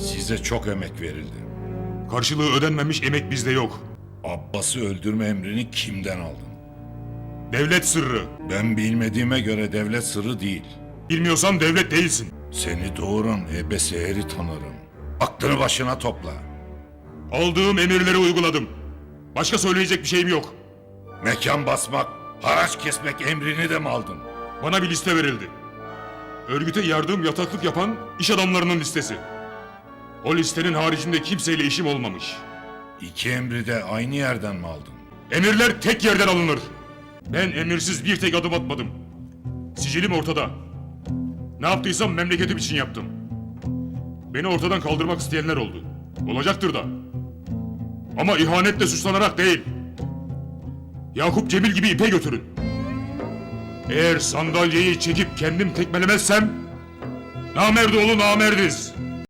Size çok emek verildi. Karşılığı ödenmemiş emek bizde yok. Abbas'ı öldürme emrini kimden aldın? Devlet sırrı. Ben bilmediğime göre devlet sırrı değil. Bilmiyorsan devlet değilsin. Seni doğuran Ebe Seher'i tanırım. Aklını başına topla. Aldığım emirleri uyguladım. Başka söyleyecek bir şeyim yok. Mekan basmak, haraç kesmek emrini de mi aldın? Bana bir liste verildi. Örgüte yardım yataklık yapan iş adamlarının listesi. O listenin haricinde kimseyle işim olmamış. İki emri de aynı yerden mi aldın? Emirler tek yerden alınır. Ben emirsiz bir tek adım atmadım. Sicilim ortada. Ne yaptıysam memleketim için yaptım. Beni ortadan kaldırmak isteyenler oldu. Olacaktır da. Ama ihanetle suçlanarak değil. Yakup Cemil gibi ipe götürün. Eğer sandalyeyi çekip kendim tekmelemezsem... Namerdoğlu namerdiz.